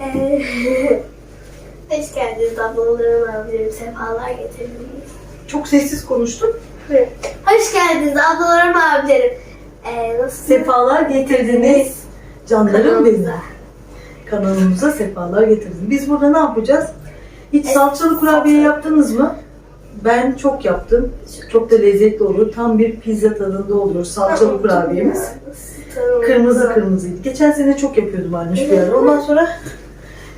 Ee, Hoş geldiniz ablalarım abilerim sefalar getirdiniz. Çok sessiz konuştun. Hoş geldiniz ablalarım abilerim. Ee, nasılsınız? Sefalar getirdiniz. Canlarım benim. Kanalımıza sefalar getirdiniz. Biz burada ne yapacağız? Hiç Evet, salçalı kurabiye yaptınız mı? Ben çok yaptım. Çok da lezzetli olur. Tam bir pizza tadında oluyor salçalı kurabiyemiz. Kırmızı kırmızıydı. Geçen sene çok yapıyordum Arnuş bir ara. Ondan sonra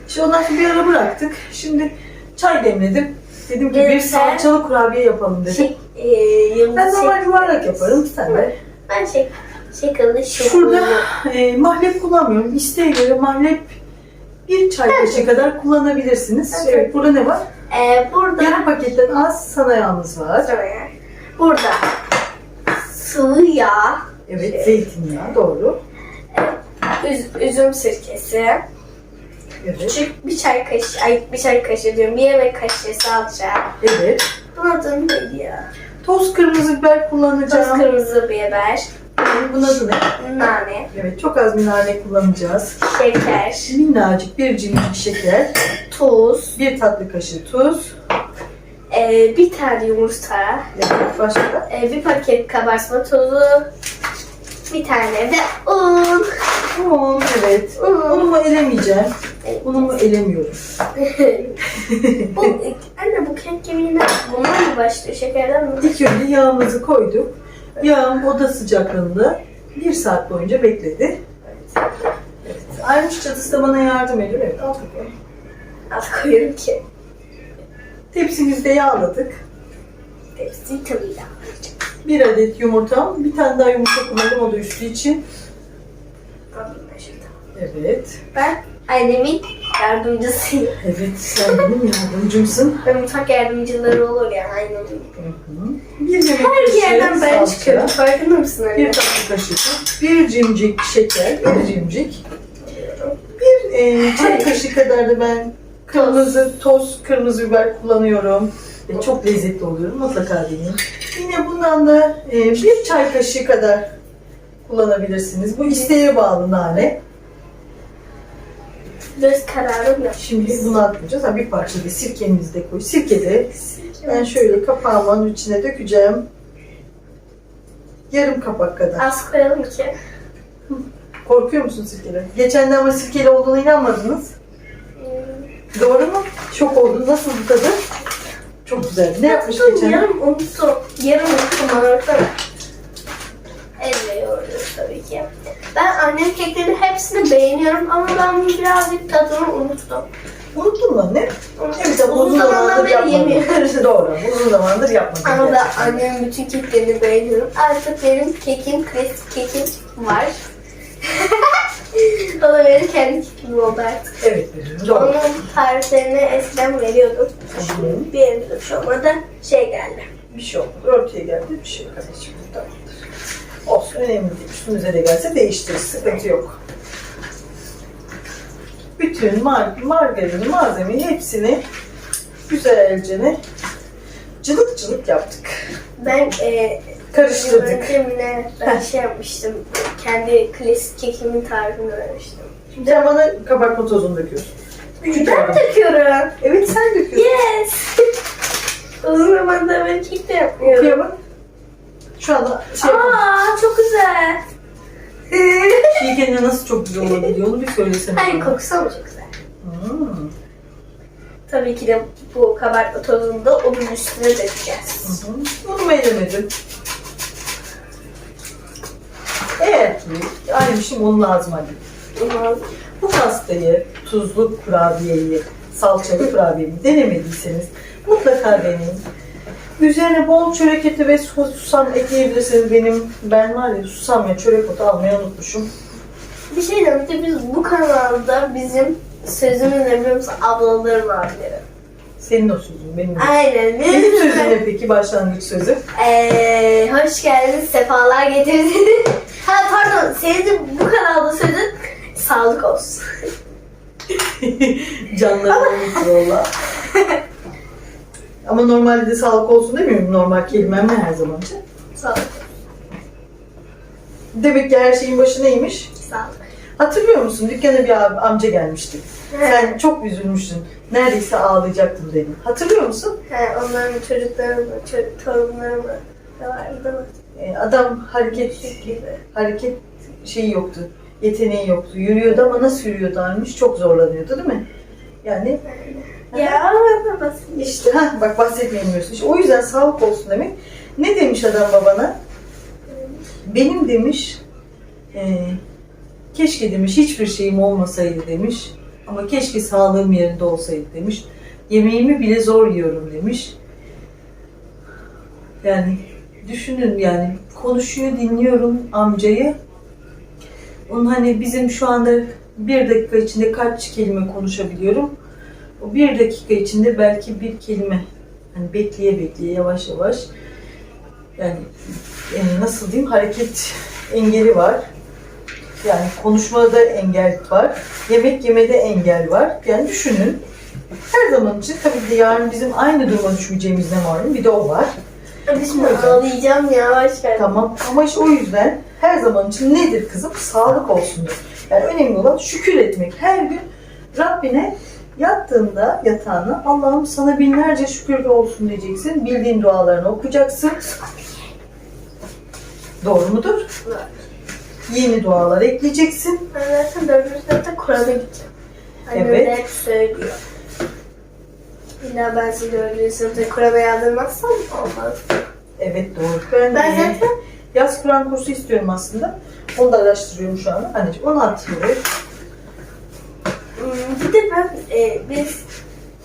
işte ondan sonra bir ara bıraktık. Şimdi çay demledim. Dedim ki bir salçalı kurabiye yapalım dedim. Şey, e, Ben normal şeklinde. yuvarlak yaparım. Sen de. Ben şey, şekilde şokulu. Şurada e, mahlep kullanmıyorum. İsteğe göre mahlep bir çay kaşığı kadar kullanabilirsiniz. Evet. Evet, burada ne var? Ee, burada Yarım paketten az sana yalnız var. burada sıvı yağ, Evet, Şey. zeytinyağı doğru. üz- üzüm sirkesi, Evet, küçük bir çay kaşığı, ay bir çay kaşığı diyorum, bir yemek kaşığı salça. evet. Bunun adı neydi ya? Toz kırmızı biber Toz kullanacağım. kırmızı biber, Bunun adı ne? nane, Evet, çok az bir nane kullanacağız. şeker, Minnacık bir cimcik şeker, tuz, bir tatlı kaşığı tuz. e, bir tane yumurta, Evet, başka? e, bir paket kabartma tozu, bir tane de un. Un, evet. Un. Unumu elemeyeceğim. Unumu elemiyorum. bu, anne bu kek yemeğinden bundan mı başlıyor? Şekerden mi? İlk önce yağımızı koyduk. Yağım oda sıcaklığında bir saat boyunca bekledi. Evet. Ayrıca çatısı da bana yardım ediyor. Evet, al bakalım. Az koyuyorum ki. Tepsimizi de yağladık. Hepsi tabii ya. Bir adet yumurtam. Bir tane daha yumurta kullandım o da üstü için. Evet. Ben annemin yardımcısıyım. Evet sen benim yardımcımsın. Ve mutfak yardımcıları olur ya aynen. Hı hı. Bir yemek Her kaşığı yerden ben salça, çıkıyorum. Farkında mısın anne? Bir tatlı kaşığı bir cimcik şeker, bir cimcik. Bir e, çay kaşığı kadar da ben kırmızı toz kırmızı biber kullanıyorum. Ve çok lezzetli oluyor. Mutlaka deneyin. Yine bundan da e, bir çay kaşığı kadar kullanabilirsiniz. Bu isteğe bağlı nane. Göz kararım yok. Şimdi bunu atmayacağız. Ha, bir parça da sirkemizi de koy. Sirke de ben şöyle kapağımın içine dökeceğim. Yarım kapak kadar. Az koyalım ki. Korkuyor musun sirkeden? Geçen de ama sirkeli olduğuna inanmadınız. Hmm. Doğru mu? Şok oldun. Nasıl bu tadı? Çok güzel. Ne yapmış geçen? Yarım unuttum. Yarım unuttum anlatsana. Elle yoğuruyoruz tabii ki. Ben annemin keklerinin hepsini beğeniyorum ama ben bunun birazcık tadını unuttum. Unuttun mu anne? Evet Uzun zamandır yapmadım. Doğru. Uzun zamandır yapmadım. Ama da gerçekten. annemin bütün keklerini beğeniyorum. Artık benim kekim, klasik kekim var. o da benim kendi kekim oldu artık. Evet. Doğru. Onun tariflerini eskiden veriyordum. Hı. Bir yerimde şu anda şey geldi. Bir şey olmadı. Örtüye geldi. Bir şey anneciğim. Tamamdır. Olsun. Önemli değil. Üstünüze de gelse değiştirir. Sıkıntı yok. Bütün mar margarini, malzemeyi hepsini güzelce cılık cılık yaptık. Ben e, Karıştırdık. Yöntemine ben şey yapmıştım. Kendi klasik kekimin tarifini vermiştim. Şimdi sen bana kabartma tozunu döküyorsun. Küçük Ben yardım. döküyorum. Evet sen döküyorsun. Yes. Uzun zamandır ben kek de yapmıyorum. Okuyalım. Şu anda şey yapalım. Aa çok güzel. Şey kendine nasıl çok güzel olabiliyor onu bir söylesene. Hayır bana. kokusu ama çok güzel. Hmm. Tabii ki de bu kabartma tozunu da onun üstüne dökeceğiz. Hı hı. Onu elemedim. Eğer ki aynıymışım onun lazım hadi. Ama Bu pastayı, tuzlu kurabiyeyi, salçalı kurabiyeyi denemediyseniz mutlaka deneyin. Üzerine bol çörek eti ve sus- susam ekleyebilirsiniz. Benim ben var ya susam ve çörek otu almayı unutmuşum. Bir şey diyeyim, bir de biz bu kanalda bizim sözümüz ne biliyor musun? Ablalarım abilerim. Senin o sözün, benim. de. Aynen. Benim sözüm ne peki başlangıç sözü? Ee, hoş geldiniz, sefalar getirdiniz. Ha pardon, senin de bu kanalda sözün sağlık olsun. Canlarını valla. Ama normalde de sağlık olsun demiyorum. Normal kelimem her zamanca. Sağlık, Demek ki her şeyin başı neymiş? sağlık. Hatırlıyor musun? Dükkana bir ab- amca gelmişti. Sen çok üzülmüştün. Neredeyse ağlayacaktım dedim. Hatırlıyor musun? He, onların çocukları mı, çocuk, torunları mı vardı adam hareket gibi. hareket şeyi yoktu. Yeteneği yoktu. Yürüyordu ama nasıl yürüyordu Armış? Çok zorlanıyordu değil mi? Yani Ya işte ha bak bahsetmeyemiyorsun. İşte o yüzden sağlık olsun demek. Ne demiş adam babana? Benim demiş e, keşke demiş hiçbir şeyim olmasaydı demiş. Ama keşke sağlığım yerinde olsaydı demiş. Yemeğimi bile zor yiyorum demiş. Yani düşünün yani konuşuyor dinliyorum amcayı. Onun hani bizim şu anda bir dakika içinde kaç kelime konuşabiliyorum. O bir dakika içinde belki bir kelime hani bekleye bekleye yavaş yavaş yani e, nasıl diyeyim hareket engeli var. Yani konuşmada engel var. Yemek yemede engel var. Yani düşünün. Her zaman için tabii ki yarın bizim aynı duruma düşmeyeceğimiz ne malum. Bir de o var. Şimdi ağlayacağım ya, hoş geldin. Tamam ama işte o yüzden her zaman için nedir kızım? Sağlık olsundur. Yani önemli olan şükür etmek. Her gün Rabbine yattığında yatağına Allah'ım sana binlerce şükür olsun diyeceksin. Bildiğin dualarını okuyacaksın. Doğru mudur? Yeni dualar ekleyeceksin. Ben zaten dördüncü sınıfta Kur'an'a gideceğim. Annem Evet. de hep söylüyor. İlla ben sizi dördüncü sınıfta Kur'an'a yazdırmazsam olmaz. Evet doğru. Ben, Ben zaten yaz Kur'an kursu istiyorum aslında. Onu da araştırıyorum şu anda. Anneciğim onu atıyoruz. Hmm, Bir de ben, e, biz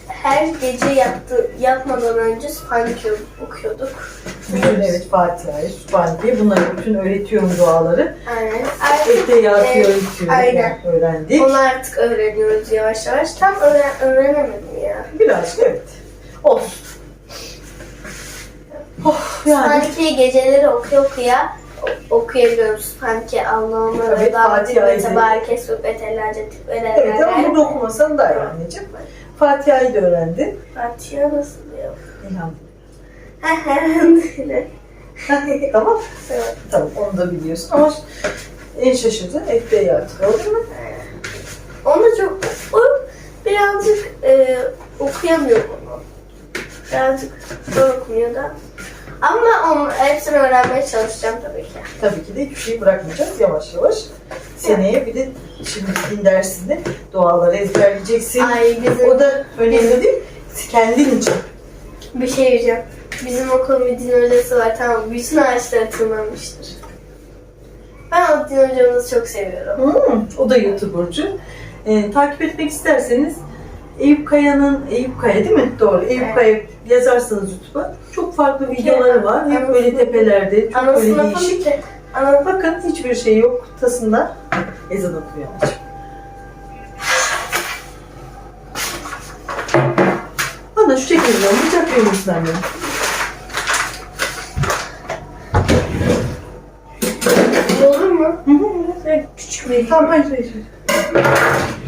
her gece yattı, yatmadan önce Sübhaneke okuyorduk. Bütün evet Fatiha'yı, Sübhaneke'yi bunları bütün öğretiyorum duaları. Aynen. Artık yatıyor, Evet, öğretiyorum. aynen. Öğrendik. onu artık öğreniyoruz yavaş yavaş. Tam öğren öğrenemedim ya. Birazcık evet. Olsun. Oh, yani Sübhaneke'yi geceleri okuya okuya o- okuyabiliyorum. Sübhaneke Allah'ıma Evet, ve Tebareke Sübhetellerce tip evet ama burada okumasan da iyi anneciğim. Fatiha'yı da öğrendin. Fatiha nasıl diyor? Elhamdülillah. tamam. Evet. Tamam onu da biliyorsun ama en şaşırdığın evde yatıyor. Oldu mu? Onu çok o birazcık e, okuyamıyor onu. Birazcık zor okunuyor da. Ama onu hepsini öğrenmeye çalışacağım tabii ki. Tabii ki de hiçbir şey bırakmayacağız yavaş yavaş. Seneye bir de şimdi din dersinde duaları ezberleyeceksin. Ay bizim O da önemli değil. Kendin için. Bir şey diyeceğim. Bizim okulun bir din hocası var tamam? Bütün ağaçlara tırmanmıştır. Ben o din hocamızı çok seviyorum. Hmm, o da YouTuber'cı. Ee, takip etmek isterseniz Eyüp Kaya'nın, Eyüp Kaya değil mi? Doğru. Eyüp Evet. Kaya yazarsanız YouTube'a çok farklı videoları var. Hep böyle tepelerde, çok böyle değişik. Ana Bakın hiçbir şey yok tasında. Ezan okuyor anneciğim. Bana şu şekilde olacak anne? olur mu? Hı hı. Küçük bir Tamam hayır hayır. Amin.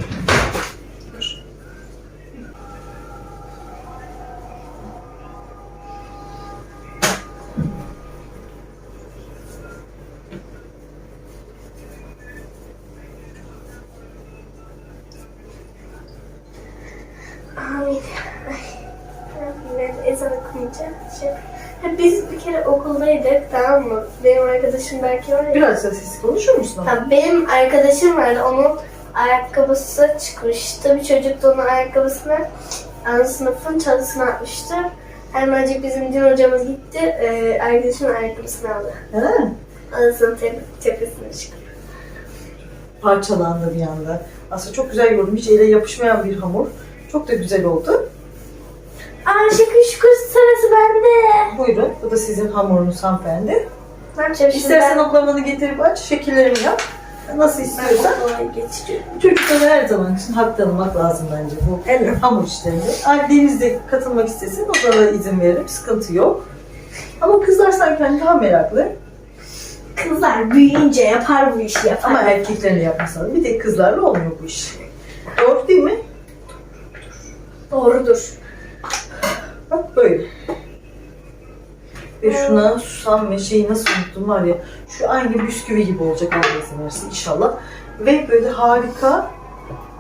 Arkadaşım belki var ya. Biraz da siz konuşur musun ama? Benim arkadaşım vardı. Onun ayakkabısı çıkmıştı. Bir çocuk da onun ayakkabısını ana sınıfın çantasına atmıştı. Hemencik bizim din hocamız gitti. E, arkadaşımın ayakkabısını aldı. Ha, Anasının te- tepesine çıktı. parçalandı bir anda. Aslında çok güzel gördüm. Hiç ele yapışmayan bir hamur. Çok da güzel oldu. Aa şükür şükür sırası bende. Buyurun. Bu da sizin hamurunuz hanımefendi. Şimdi İstersen ben? oklamanı getirip aç. Şekillerini yap. Nasıl Ben istiyorsan. okula geçeceğim. Çocuklara her zaman için hak tanımak lazım bence bu Evet. hamur işlerinde. Ay, Deniz de katılmak istesin o da izin veririm. Sıkıntı yok. Ama kızlar sanki hani daha meraklı. Kızlar büyüyünce yapar bu işi yapar. Ama erkeklerin de yapması lazım. Bir tek kızlarla olmuyor bu iş. Doğru değil mi? Doğrudur. Bak böyle. Ve şuna susam ve şeyi nasıl unuttum var ya. Şu aynı bisküvi gibi olacak Allah izin verirse inşallah. Ve böyle harika.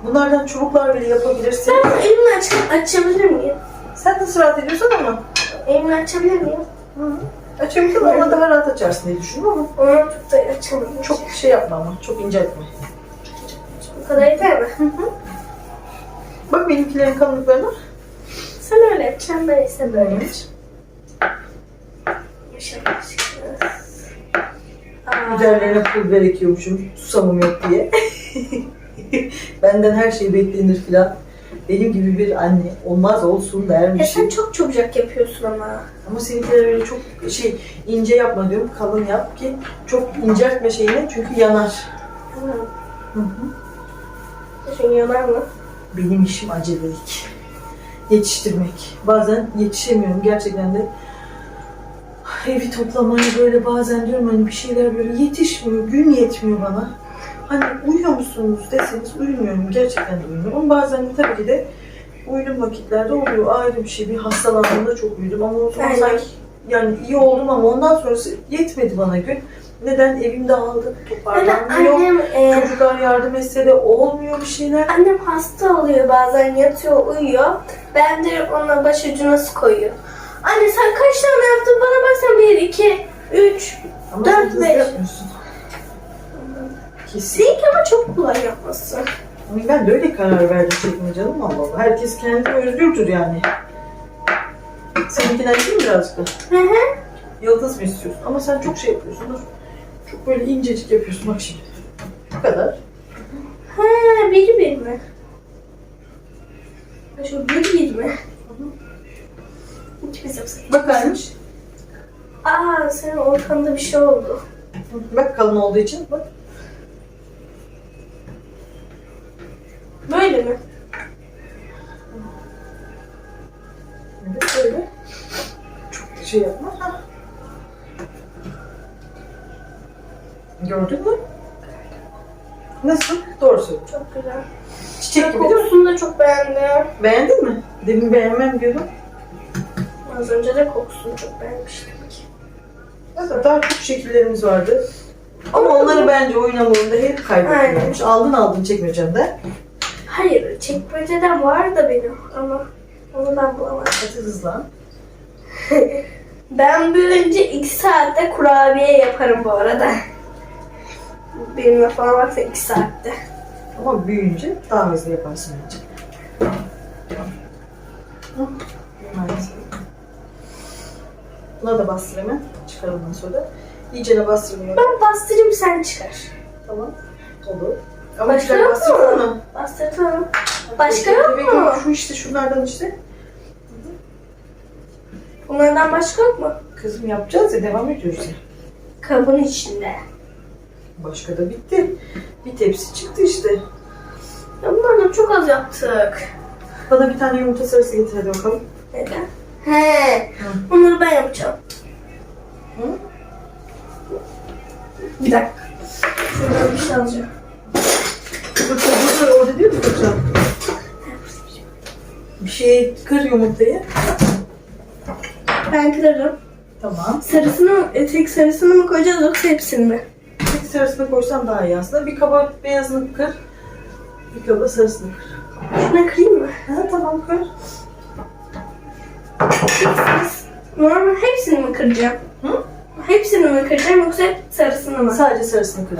Bunlardan çubuklar bile yapabilirsin. Ben elimi aç açabilir miyim? Sen nasıl rahat ediyorsan ama. Elimi açabilir miyim? Açabilirsin ama daha rahat açarsın diye düşünüyorum ama. Onu çok da açamıyorum. Çok şey yapma ama. Çok inceltme. Bu kadar yeter mi? Bak benimkilerin kalınlıklarına. Sen öyle yapacaksın, ben ise böyle yapacağım. Üzerlerine pul biber ekiyormuşum. Susamım yok diye. Benden her şey beklenir filan. Benim gibi bir anne olmaz olsun dermişim. sen çok çabucak yapıyorsun ama. Ama seninkiler öyle çok şey ince yapma diyorum. Kalın yap ki çok inceltme şeyini çünkü yanar. Hı. Hı hı. Çünkü yanar mı? Benim işim acelelik. Yetiştirmek. Bazen yetişemiyorum gerçekten de. Evi toplamaya böyle bazen diyorum hani bir şeyler böyle yetişmiyor, gün yetmiyor bana. Hani uyuyor musunuz deseniz uyumuyorum, gerçekten uyumuyorum. Bazen tabii ki de uyuduğum vakitlerde oluyor ayrı bir şey. Bir hastalandığımda çok uyudum ama o zaman Aynen. sanki yani iyi oldum ama ondan sonrası yetmedi bana gün. Neden? Evim dağıldı, toparlanmıyor. annem, e, Çocuklar yardım etse de olmuyor bir şeyler. annem hasta oluyor bazen yatıyor uyuyor. Ben de ona başucuna su koyuyor. Anne sen kaç tane yaptın bana bak sen bir, iki, üç. Ama Dört, sen hızlı beş. yapmıyorsun. Kesin. Değil ama çok kolay yapması. Ama Ben de öyle karar verdim çekme canım Allah. Herkes kendi özgürdür yani. Seninkinden değil mi birazcık da? Hı hı. Yıldız mı istiyorsun? Ama sen çok şey yapıyorsun dur. Çok böyle incecik yapıyorsun bak şimdi. Bu kadar. Ha, biri bir mi? Şu bir bir mi? Bakarmış. Aa, senin ortanda bir şey oldu. Bak kalın olduğu için bak. Böyle mi? Evet böyle. Çok da şey yapma. Hah. Gördün mü? Nasıl? Doğru söylüyorsun. Çok güzel. Çiçek gibi değil mi? Kokusunu da çok beğendim. Beğendin mi? Demin beğenmem diyordum. Az önce de kokusunu çok beğenmiştim. Mesela daha çok şekillerimiz vardı. Ama onları bence oynamamında hep kaybediyormuş. Aldın aldın çekmecemde. Hayır, çekmecede var da benim ama onu ben bulamadım. Hadi hızlan. Ben büyüyünce iki saatte kurabiye yaparım bu arada. Benimle falan varsa iki saatte. Ama büyüyünce daha hızlı yaparsın bence. Hı. Buna da bastır hemen. Çıkar ondan sonra. İyice de bastırmıyor. Ben bastırayım sen çıkar. Tamam. Olur. Ama Başka güzel bastırdın mı? Bastırdım. Başka yok mu? Şu işte şunlardan işte. Bunlardan başka yok mu? Kızım yapacağız ya devam ediyoruz ya. Kabın içinde. Başka da bitti. Bir tepsi çıktı işte. Ya bunlardan çok az yaptık. Bana bir tane yumurta sarısı getir hadi bakalım. Neden? He, bunları ben yapacağım. Hı? Bir dakika. Şuradan bir şey alacağım. Fırça burada orada değil mi fırça? Bir şey kır yumurtayı. Ben kırarım. Tamam. Sarısını e, tek sarısını mı koyacağız yoksa hepsini mi? Bir sarısını koysan daha iyi aslında. Bir kaba beyazını kır. Bir kaba sarısını kır. Şuna kırayım mı? Ha tamam kır. Siz normal hepsini mi kıracağım? Hı? Hepsini mi kıracağım yoksa sarısını mı? Sadece sarısını kır.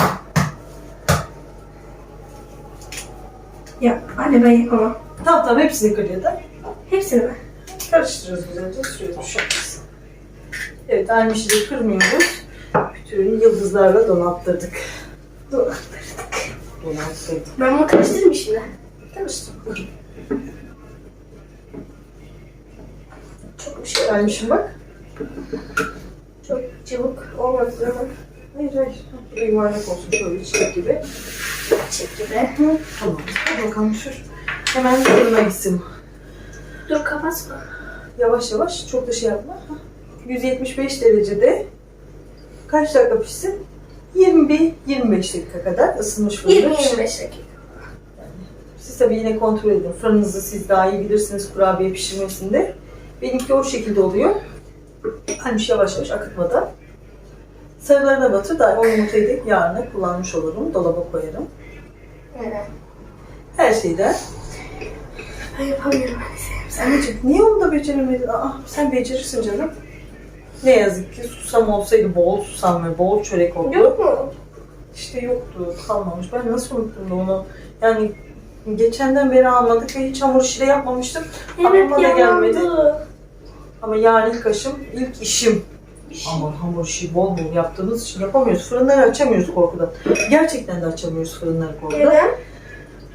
Ya anne ben yapamam. Tamam tamam hepsini kır ya da. Hepsini mi? Karıştırıyoruz güzelce. Sürüyoruz bir şey olmaz. Evet aynı şeyi kırmıyoruz. Bütününü yıldızlarla donattırdık. Dolandırdık. Donattırdık. Ben bunu karıştırayım şimdi. Karıştır. Çok bir şey Gelmişim bak. Çok çabuk olmadı zaman. Hayır hayır. Böyle yuvarlak olsun şöyle çiçek gibi. Çek gibi. Tamam. Hadi bakalım sür. Hemen fırına gitsin. Dur kapatma. Yavaş yavaş. Çok da şey yapma. Hah. 175 derecede kaç dakika pişsin? 21-25 dakika kadar ısınmış fırında pişsin. 20-25 dakika. Siz tabii yine kontrol edin. Fırınınızı siz daha iyi bilirsiniz kurabiye pişirmesinde. Benimki o şekilde oluyor. Hani yavaş yavaş akıtmadan. Sarıları da batır da o yumurtayı da yarına kullanmış olurum. Dolaba koyarım. Evet. Her şeyden. Ben yapamıyorum Anneciğim niye onu da beceremedin? Aa, sen becerirsin canım. Ne yazık ki susam olsaydı bol susam ve bol çörek oldu. Yok mu? İşte yoktu, kalmamış. Ben nasıl unuttum da onu? Yani geçenden beri almadık ve hiç hamur işi de yapmamıştım. Evet Aklıma da gelmedi. Ama yarın kaşım ilk işim. Ama hamur işi bol bol yaptığımız için yapamıyoruz. Fırınları açamıyoruz korkudan. Gerçekten de açamıyoruz fırınları korkudan. Neden?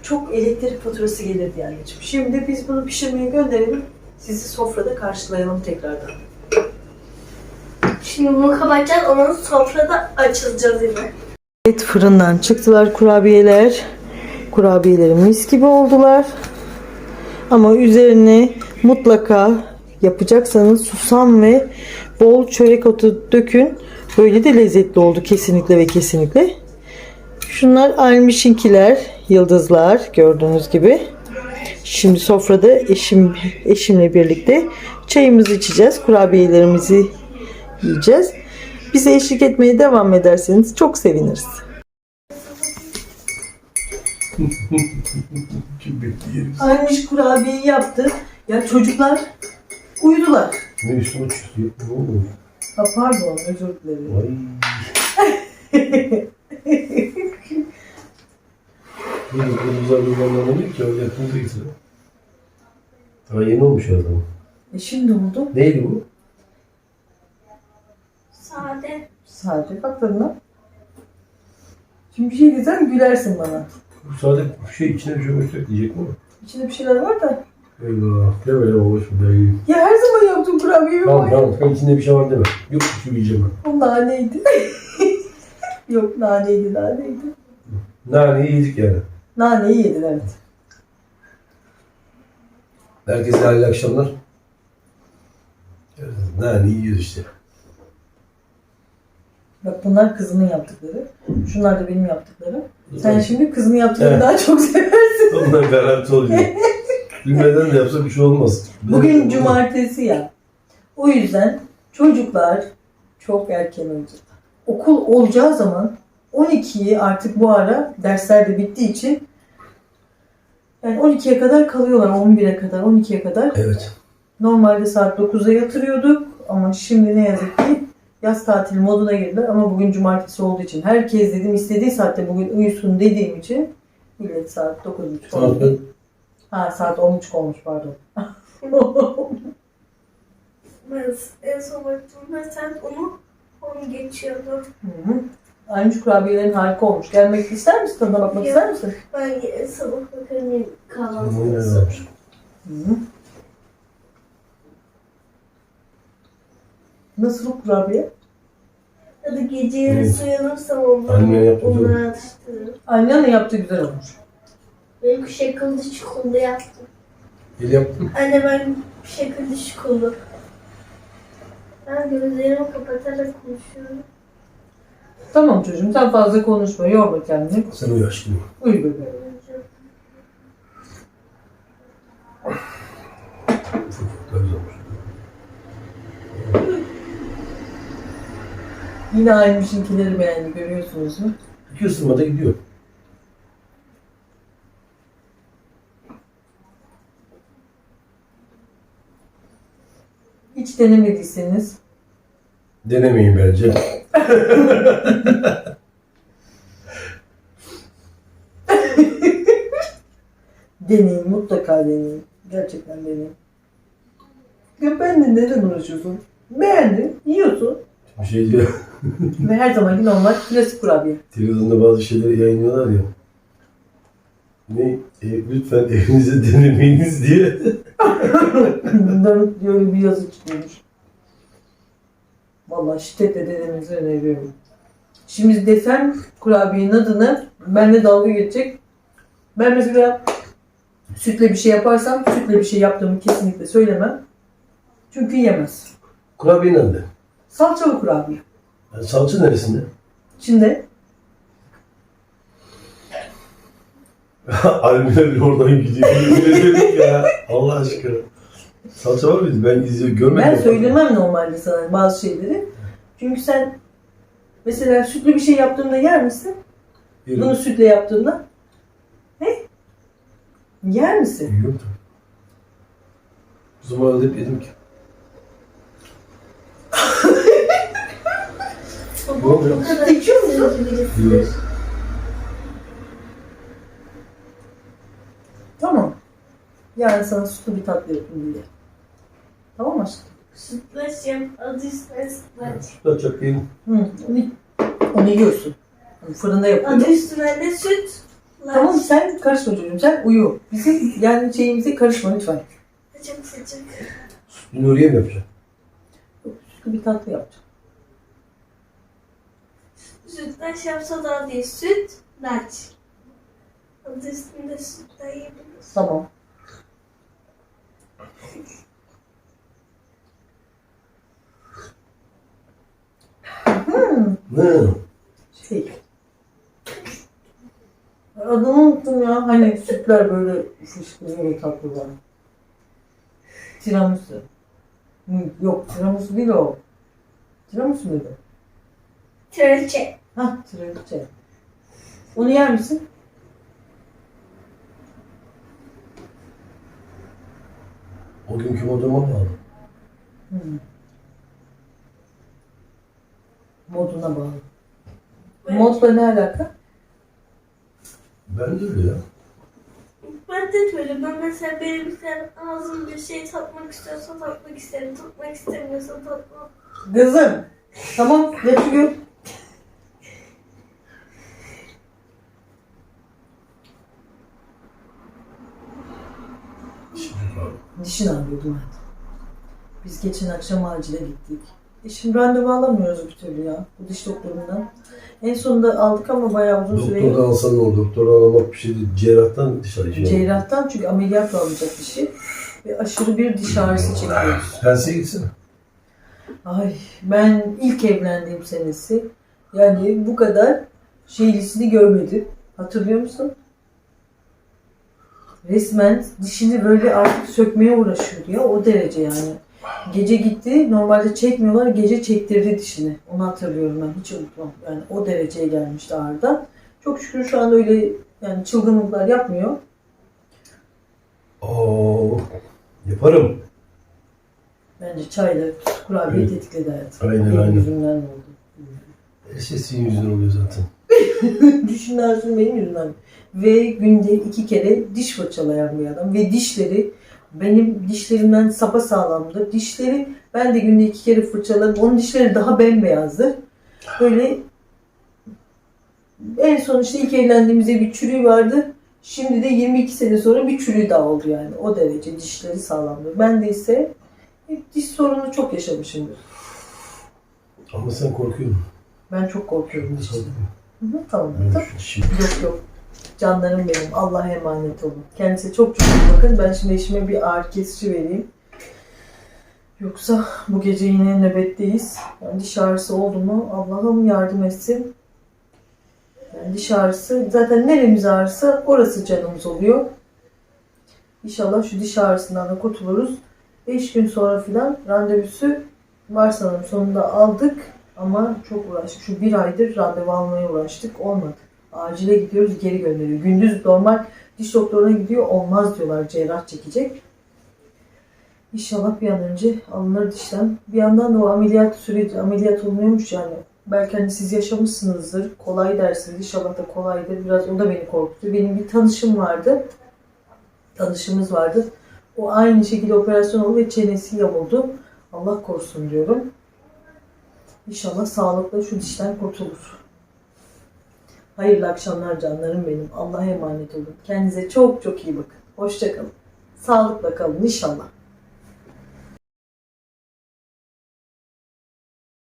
Çok elektrik faturası gelirdi anneciğim. Şimdi biz bunu pişirmeye gönderelim. Sizi sofrada karşılayalım tekrardan. Şimdi bunu kapatacağız. Ondan sofrada açılacağız yine. Evet fırından çıktılar kurabiyeler. Kurabiyeleri mis gibi oldular. Ama üzerine mutlaka yapacaksanız susam ve bol çörek otu dökün. Böyle de lezzetli oldu kesinlikle ve kesinlikle. Şunlar almışinkiler, yıldızlar gördüğünüz gibi. Şimdi sofrada eşim eşimle birlikte çayımızı içeceğiz, kurabiyelerimizi yiyeceğiz. Bize eşlik etmeye devam ederseniz çok seviniriz. Almış kurabiyeyi yaptı. Ya çocuklar uyudular. Ne üstüme çıktı? Ne oldu? Ha, pardon özür dilerim. Vay. Bir kırmızı yuvarlanıyor ki öyle yakındayız. Daha yeni olmuş adam. E şimdi oldu. Neydi bu? Sade. Sadece bak tadına. Şimdi bir şey diyeceğim gülersin bana. Bu sade bir şey içine bir şey koyacak diyecek mi? İçinde bir şeyler var da. Eyvah. Deme ya bu da iyi. Ya her zaman yaptığım kurabiye mi Tamam var? tamam. Tamam içinde bir şey var deme. Yok bir şey yiyeceğim ben. O naneydi. Yok naneydi naneydi. Naneyi yedik yani. Naneyi yedin evet. Herkese hayırlı akşamlar. Evet, Naneyi yiyoruz işte. Bak bunlar kızının yaptıkları. Şunlar da benim yaptıklarım. Sen Sen şimdi kızının yaptıklarını Evet. daha çok seversin. Ondan garanti oluyor. Bilmeden de yapsa bir şey olmaz. Bugün cumartesi ya. O yüzden çocuklar çok erken uyuyacak. Okul olacağı zaman 12'yi artık bu ara dersler de bittiği için yani 12'ye kadar kalıyorlar 11'e kadar 12'ye kadar. Evet. Normalde saat 9'da yatırıyorduk ama şimdi ne yazık ki yaz tatili moduna girdiler ama bugün cumartesi olduğu için herkes dedim istediği saatte bugün uyusun dediğim için millet saat 9.30 Saat oldu. ben Ha saat 10.30 olmuş pardon. Ben en son baktığımda sen onu onu geçiyordu. Hı hı. Aymış kurabiyelerin harika olmuş. Gelmek ister misin? Tadına bakmak Yok. ister misin? Ben e, sabah bakarım Hı, kahvaltıda. evet. Hı hı. Nasıl o kurabiye? Ya da gece yarısı uyanırsam onları, Anne yaptı, onları atıştırırım. Annenin yaptığı güzel olmuş. Benim şekilde çikolata yaptım. el yaptım. Anne ben şekilde çikolata. Ben gözlerimi kapatarak konuşuyorum. Tamam çocuğum sen fazla konuşma. Yorma kendini. Sen uyu aşkım. Uyu bebeğim. Yine Aymış'ınkileri beğendi görüyorsunuz mu? İki ısırmada gidiyor. Hiç denemediyseniz Denemeyin bence. deneyin. Mutlaka deneyin. Gerçekten deneyin. Ya ben de neden uğraşıyorsun? Beğendin, yiyorsun Bir şey diyor. ve her zamanki normal klasik kurabiye. Televizyonda bazı şeyleri yayınlıyorlar ya. Ne? E, lütfen evinize denemeyiniz diye. Bundan böyle bir yazı çıkıyormuş. Vallahi şiddetle dedemize öneriyorum. Şimdi desem kurabiyenin adını benimle dalga geçecek. Ben mesela sütle bir şey yaparsam sütle bir şey yaptığımı kesinlikle söylemem. Çünkü yemez. Kurabiye nerede? Salçalı kurabiye. Yani salça neresinde? İçinde Almina oradan gidiyor. Ederim ya. Allah aşkına. Salça var mıydı? Ben izliyor görmedim. Ben söylemem normalde sana bazı şeyleri. Çünkü sen mesela sütlü bir şey yaptığında yer misin? Yerim. Bunu sütle yaptığında. He? Yer misin? Yiyorum tabii. Bu zamana hep yedim ki. Ne oldu? O kadar İçiyor musun? Yiyorum. Tamam. Yani sana sütlü bir tatlı yapayım diye. Tamam mı aşkım? Sütlaç yap. Adı üstüne sütlaç. Süt açacak değilim. Hı. Onu, onu yiyorsun. Onu Fırında yapıyorum. Adı üstüne de süt. Tamam sen karışma çocuğum. Sen uyu. Bizim yani şeyimize karışma lütfen. Sıcak sıcak. Sütlü Nuriye mi yapacağım? Yok, Sütlü bir tatlı yapacağım. Sütlaç yapsa daha değil. Süt, laç. Adı üstünde süt de yiyebiliriz. Tamam. Hmm. Ne? Şey. Adını unuttum ya. Hani sütler böyle fışkırıyor tatlılar. Tiramisu. Hı, Yok tiramisu değil o. Tiramisu muydu? Trelçe. Hah tiramisu. Onu yer misin? O günkü moduma bağlı. Hı. Moduna bağlı. Modla ne alaka? Ben de öyle ya. Ben de böyle. Ben mesela benim sen ağzım bir şey tatmak istiyorsa tatmak isterim. Tatmak istemiyorsa tatmam. Kızım. Tamam yapıyor. Dişin ağrıyordu Mert. Biz geçen akşam acile gittik. E şimdi randevu alamıyoruz bir türlü ya. Bu diş doktorundan. En sonunda aldık ama bayağı uzun süre. Doktordan alsan ne olur? Doktordan almak bir şey değil. Cerrahtan dışarı şey Cerrahtan çünkü ameliyatla alacak dişi. Ve aşırı bir diş ağrısı çekiyoruz. Pense gitsene. Ay ben ilk evlendiğim senesi yani bu kadar şeylisini görmedim. Hatırlıyor musun? Resmen dişini böyle artık sökmeye uğraşıyordu ya o derece yani. Gece gitti normalde çekmiyorlar gece çektirdi dişini. Onu hatırlıyorum ben hiç unutmam. Yani o dereceye gelmişti ağrıdan. Çok şükür şu anda öyle yani çılgınlıklar yapmıyor. Oo, yaparım. Bence çayla kurabiye Evet. tetikledi hayatım. Aynen, Benim aynen. yüzümden oldu. Her şey senin yüzünden oluyor zaten. Düşünürsün benim yüzümden. Ve günde iki kere diş fırçalayan bir adam. Ve dişleri benim dişlerimden sapa sağlamdır. Dişleri ben de günde iki kere fırçalarım. Onun dişleri daha bembeyazdır. Böyle en son işte ilk evlendiğimizde bir çürüğü vardı. Şimdi de 22 sene sonra bir çürüğü daha oldu yani. O derece dişleri sağlamdır. Ben de ise diş sorunu çok yaşamışımdır. Ama sen korkuyorsun. Ben çok korkuyorum dişten. Hı hı, Tamam. Tamam. Yok yok. Canlarım benim. Allah'a emanet olun. Kendinize çok çok iyi bakın. Ben şimdi eşime bir ağrı kesici vereyim. Yoksa bu gece yine nöbetteyiz. Yani diş ağrısı oldu mu Allah'ım yardım etsin. Yani diş ağrısı zaten neremiz ağrısı orası canımız oluyor. İnşallah şu diş ağrısından da kurtuluruz. 5 gün sonra filan randevusu var sanırım. Sonunda aldık ama çok uğraştık. Şu bir aydır randevu almaya uğraştık. Olmadı. Acile gidiyoruz geri gönderiyor. Gündüz normal diş doktoruna gidiyor olmaz diyorlar cerrah çekecek. İnşallah bir an önce alınır dişten. Bir yandan da o ameliyat süreci ameliyat olmuyormuş yani. Belki hani siz yaşamışsınızdır. Kolay dersiniz. İnşallah da kolaydır. Biraz o da beni korkuttu. Benim bir tanışım vardı. Tanışımız vardı. O aynı şekilde operasyon oldu ve çenesi yamuldu. Allah korusun diyorum. İnşallah sağlıkla şu dişten kurtulur. Hayırlı akşamlar canlarım benim. Allah'a emanet olun. Kendinize çok çok iyi bakın. Hoşçakalın. Sağlıkla kalın inşallah.